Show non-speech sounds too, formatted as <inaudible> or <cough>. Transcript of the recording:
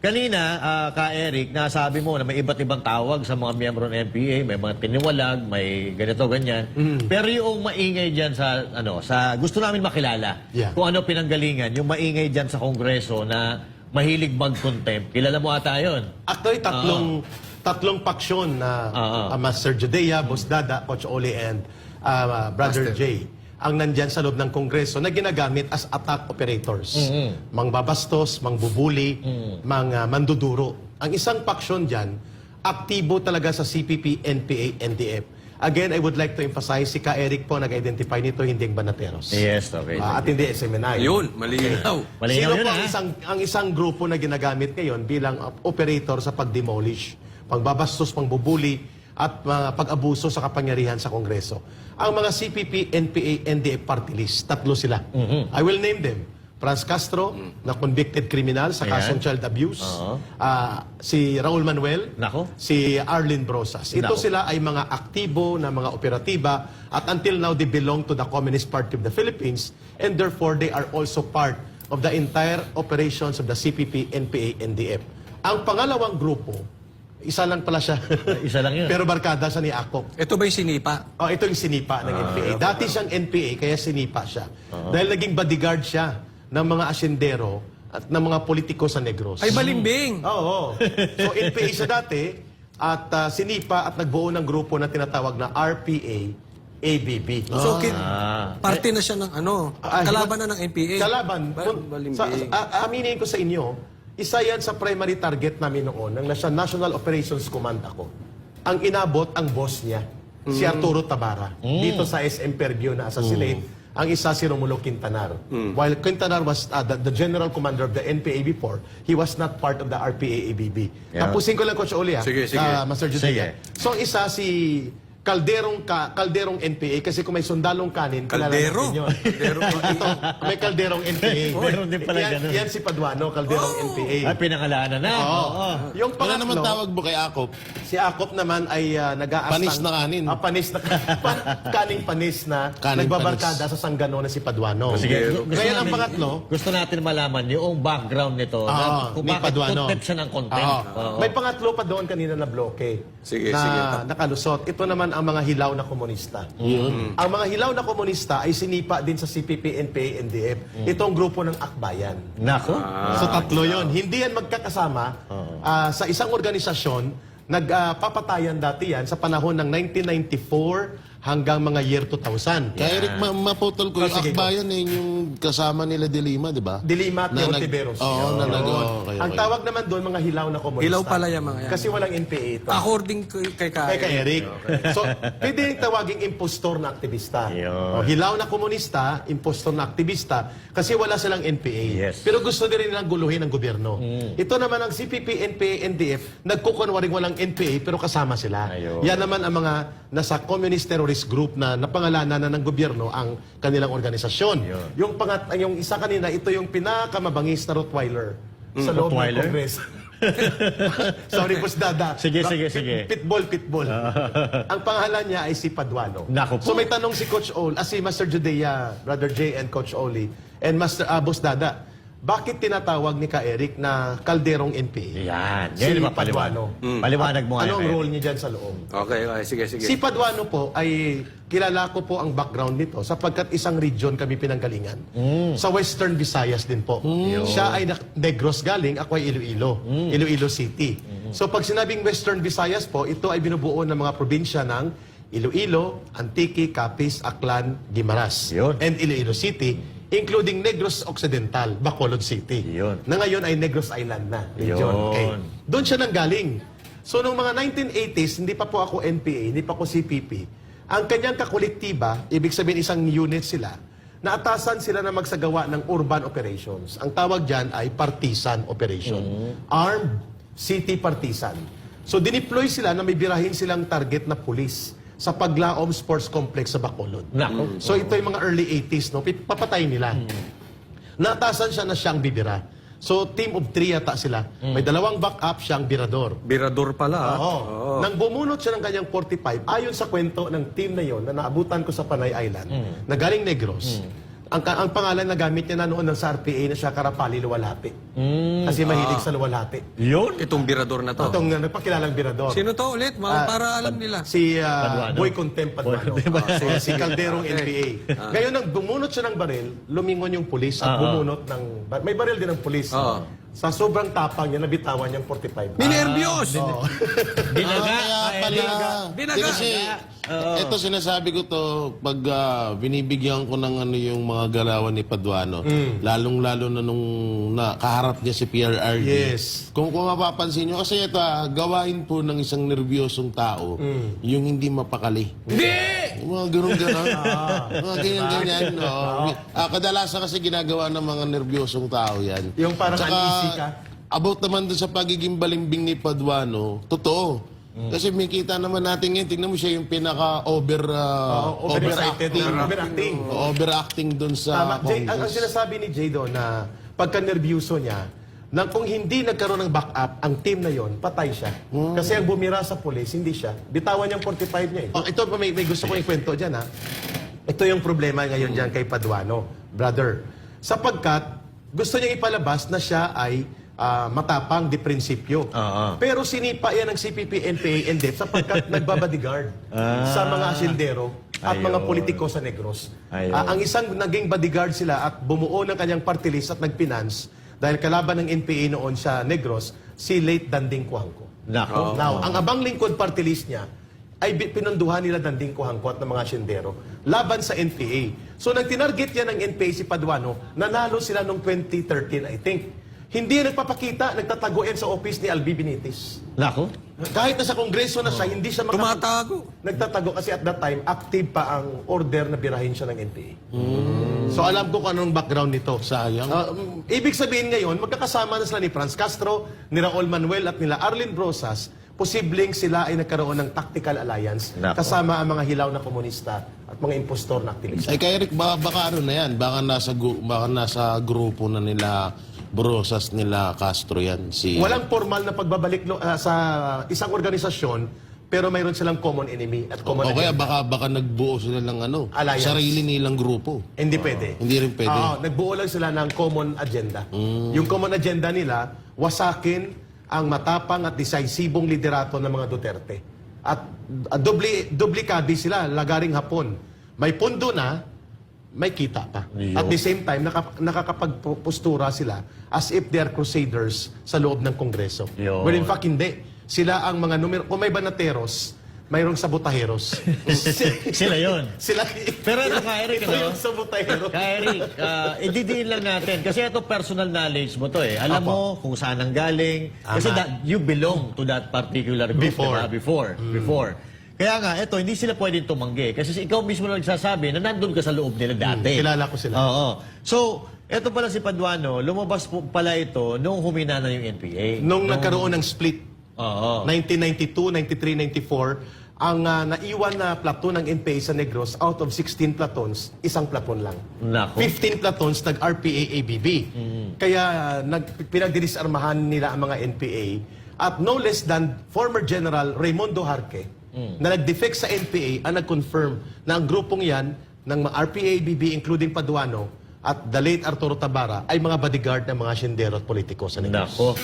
Kanina, ah, ka Eric, nasabi mo na may iba't ibang tawag sa mga miyembro ng NPA, may mga tiniwalag, may ganito, ganyan. Mm. Pero yung maingay dyan sa, ano, sa, gusto namin makilala Yeah. kung ano pinanggalingan, yung maingay dyan sa Kongreso na mahilig mag-contempt. Kilala mo ata yun? Actually, tatlong tatlong paksyon na Oo. uh, Master Judea, Boss Dada, Coach Oli, and uh, Brother Jay ang nandyan sa loob ng Kongreso na ginagamit as attack operators. Mangbabastos, mangbubuli, mga manduduro. Ang isang paksyon dyan, aktibo talaga sa CPP, NPA, NDF. Again, I would like to emphasize, si Ka Eric po nag-identify nito, hindi ang Banateros. Yes, okay. Ah, at hindi SMNI. Yun, malinaw. Malinaw Sino yun, po ha? ang isang, ang isang grupo na ginagamit ngayon bilang operator sa pag-demolish, pagbabastos, pangbubuli, at mga pag-abuso sa kapangyarihan sa Kongreso? Ang mga CPP, NPA, NDF party list, tatlo sila. Mm-hmm. I will name them. Franz Castro, na convicted criminal sa Ayan. kasong child abuse. Oo. Ah, si Raul Manuel. Nako. Si Arlene Brosas. Ito Nako. sila ay mga aktibo na mga operatiba at until now they belong to the Communist Party of the Philippines and therefore they are also part of the entire operations of the CPP, NPA, NDF. Ang pangalawang grupo, isa lang pala siya. Isa lang yun. Pero barkada sa ni Akop. Ito ba yung sinipa? Oh, ito yung sinipa ng NPA. Dati siyang NPA, kaya sinipa siya. Dahil naging bodyguard siya ng mga asyendero at ng mga politiko sa Negros. Ay, balimbing. Oo. So, NPA siya dati at ah, sinipa at nagbuo ng grupo na tinatawag na RPA ABB. So, kin- Ah. parte na siya ng ano, Ah, kalaban na ng NPA. Kalaban. Ba- Kung- balimbing. sa, a- aminin ko sa inyo, isa yan sa primary target namin noon, ng National Operations Command ako. Ang inabot ang boss niya, si Arturo Tabara, dito sa SM Perview na assassinate. Ang isa si Romulo Quintanar. While Quintanar was uh, the, the general commander of the NPA before, he was not part of the RPA-ABB. Yeah. Tapusin ko lang, Coach Oli, ah, Sige, sige. ah, Master. Sige. So, isa si Kalderong ka, Kalderong NPA kasi kung may sundalong kanin, kilala Kaldero. natin yun. Kaldero. <laughs> Ito, may kalderong NPA. Meron <laughs> din pala yan, ganun. yan si Paduano, kalderong NPA. Ay, pinangalanan na. Oo. Yung Wala naman tawag mo kay Akop. si Akop naman ay uh, nag-aastang... Panis na kanin. Ah, panis na <laughs> pa- kaning panis na Kaning nagbabarkada sa sanggano na si Paduano. Sige. Gusto Ngayon ang namin- pangatlo, Gusto natin malaman yung background nito. Oo, na, kung ni bakit Paduano. siya ng contempt. Oo. Oo. May pangatlo pa doon kanina na bloke. Sige, na sige. nakalusot. Ito naman ang mga hilaw na komunista. Ang mga hilaw na komunista ay sinipa din sa CPP, NPA, NDF. Itong grupo ng Akbayan. Nako. So tatlo yon. Hindi yan magkakasama ah, sa isang organisasyon. Nagpapatayan dati yan sa panahon ng 1994 hanggang mga year 2000. Kaya Eric, ma- maputol ko Oh, yung sige, akbayan eh, yung kasama nila Dilima, di ba? Dilima at Na nag- Teotiveros. Oo, na nag- oo, okay, Ang okay. tawag naman doon mga hilaw na komunista. Hilaw pala yan, mga yan. Kasi walang NPA ito. According kay, kay Kay. Kay ka Eric. <laughs> So, pwede rin tawaging impostor na aktivista. Yun. O, hilaw na komunista, impostor na aktivista, kasi wala silang NPA. Yes. Pero gusto din nilang guluhin ng gobyerno. Ito naman ang CPP, NPA, NDF, nagkukunwaring walang NPA, pero kasama sila. Ayun. Yan naman ang mga nasa communist terrorist group na napangalanan na ng gobyerno ang kanilang organisasyon. Yun. Yung, pangat, yung isa kanina, ito yung pinakamabangis na Rottweiler sa loob ng Rottweiler? Kongreso. <laughs> Sorry, Boss Dada. Sige, sige, sige. Pitbull, pitbull. <laughs> Ang pangalan niya ay si Paduano. Naku po. So may tanong si Coach Ol, ah, si Master Judea, Brother Jay and Coach Oli, and Master ah, Boss Dada, bakit tinatawag ni Ka Eric na kalderong NPA? Yan. Si Yan yung paliwanag. Paduano. Paliwanag mo nga. Anong role niya dyan sa loob? Okay, okay. Sige, sige. Si Paduano po ay kilala ko po ang background nito sapagkat isang region kami pinanggalingan. Sa Western Visayas din po. Siya ay Negros galing, ako ay Iloilo. Iloilo City. So pag sinabing Western Visayas po, ito ay binubuo ng mga probinsya ng Iloilo, Antique, Capiz, Aklan, Guimaras. Yun. And Iloilo City, including Negros Occidental, Bacolod City. Yun. Na ngayon ay Negros Island na. Region. Yun. Okay. Doon siya nanggaling. So, noong mga 1980s, hindi pa po ako NPA, hindi pa ako CPP, ang kanyang kakolektiba, ibig sabihin isang unit sila, naatasan sila na magsagawa ng urban operations. Ang tawag dyan ay partisan operation. Armed city partisan. So, dineploy sila na may birahin silang target na pulis sa Paglaom Sports Complex sa Bacolod. Nako. So, ito yung mga early 80s, no? Papatay nila. Natasan siya na siyang bibira. So, team of three yata sila. May dalawang backup siyang birador. Birador pala. ah. Oo. Nang bumunot siya ng kanyang 45, ayon sa kwento ng team na yon na naabutan ko sa Panay Island, na galing Negros, ang, ang pangalan na gamit niya na noon ng sa RPA na siya Karapali Luwalhati. Mm. Kasi mahilig sa luwalhati. Yun? Itong birador na to. Itong uh, nagpakilalang birador. Sino to ulit? Mga Ah, para alam nila. Si uh, Paduano. Boy Contempt Paduano. Boy Contempt. Ah, si, si Calderong Okay. NPA. Ngayon, nang bumunot siya ng baril, lumingon yung pulis Ah, at ah. bumunot ng... May baril din ng pulis. Ah. Sa sobrang tapang niya, nabitawan niyang 45. Minervyos! <laughs> Binaga. Ah, kaya pala. Binaga. Kasi, ito sinasabi ko to, pag ah, binibigyan ko ng ano yung mga galawan ni Paduano, lalong-lalo na nung na, kaharap niya si PRRD. Yes. Kung, kung mapapansin nyo, kasi ito, ah, gawain po ng isang nervyosong tao, yung hindi mapakali. Hindi! Yung mga ganun-ganon. <laughs> mga ganyan-ganyan. no. Ah, kadalasan kasi ginagawa ng mga nervyosong tao yan. Yung parang uneasy ka. About naman doon sa pagiging balimbing ni Paduano, totoo. Kasi may kita naman natin ngayon, tingnan mo siya yung pinaka-over uh, Oo, overexcited overacting. na overacting. Overacting doon sa Tama. Jay, ang, ang Congress. sinasabi ni Jay doon na pagka-nervyuso niya, na kung hindi nagkaroon ng backup, ang team na yon patay siya. Kasi ang bumira sa pulis, hindi siya. Bitawan niyang 45 niya eh. Oh, ito, may, may gusto kong ikwento dyan ha. Ito yung problema ngayon dyan kay Paduano, brother. Sapagkat gusto niya ipalabas na siya ay ah, matapang di prinsipyo. Oo. Pero sinipa yan ng CPP, NPA, NDEP sapagkat <laughs> nagbabodyguard sa mga asindero at mga Ayun. politiko sa Negros. Ayun. Ah, ang isang naging bodyguard sila at bumuo ng kanyang party list at nagpinance dahil kalaban ng NPA noon sa Negros, si late Danding Cuangco. Nako. Now, ang abang lingkod party list niya ay pinunduhan nila Danding Cuangco at ng mga asyendero laban sa NPA. So, nang tinarget niya ng NPA si Paduano, nanalo sila noong 2013, I think. Hindi nagpapakita, nagtatago yan sa office ni Albi Benitez. Nako. Kahit nasa kongreso na siya, hindi siya maka- Tumatago. Nagtatago kasi at that time, active pa ang order na birahin siya ng NPA. So alam ko kung anong background nito. Sayang. Ah, um, ibig sabihin ngayon, magkakasama na sila ni Franz Castro, ni Raul Manuel at nila Arlene Brosas, posibleng sila ay nagkaroon ng tactical alliance Nako. kasama ang mga hilaw na komunista at mga impostor na aktivista. Ay, kay Eric, baka, baka ano na yan, baka nasa, gu- baka nasa grupo na nila Brosas nila Castro yan. Si, Walang formal na pagbabalik lo- ah, sa isang organisasyon, pero mayroon silang common enemy at common o kaya baka, baka nagbuo sila ng ano, Alliance. sarili nilang grupo. Hindi pwede. Hindi rin pwede. Oo, nagbuo lang sila ng common agenda. Yung common agenda nila, wasakin ang matapang at decisibong liderato ng mga Duterte. At uh, dubli, dubli kabi sila, lagaring hapon. May pundo na, may kita pa. Iyo. At the same time, naka, nakakapagpostura sila as if they are crusaders sa loob ng Kongreso. Iyo. Well, in fact, hindi. Sila ang mga numero, kung may banateros, mayroong sabotaheros. <laughs> Sila yon. <laughs> sila, Pero ito ka, Eric, ito ano? yung sabotahero. Kaya Eric, uh, ididiin lang natin. Kasi ito personal knowledge mo to eh. Alam mo kung saan ang galing. Kasi that, you belong to that particular group. Before. diba? Before. Before. Kaya nga, ito, hindi sila pwedeng tumanggi. Kasi ikaw mismo lang nagsasabi na nandun ka sa loob nila dati. kilala ko sila. Oo. So, ito pala si Paduano, lumabas po pala ito nung humina na yung NPA. Nung nagkaroon ng split, Oo. 1992, 93, 94, ang ah, naiwan na platoon ng NPA sa Negros, out of 16 platoons, isang platon lang. Nako. 15 platoons nag-RPA-ABB. Kaya nag, pinagdinisarmahan nila ang mga NPA. At no less than former General Raimundo Harque, na nag-defect sa NPA, ang nag-confirm na ang grupong yan ng mga RPA-ABB, including Paduano, at the late Arturo Tabara, ay mga bodyguard ng mga sindero at politiko sa Negros. Nako.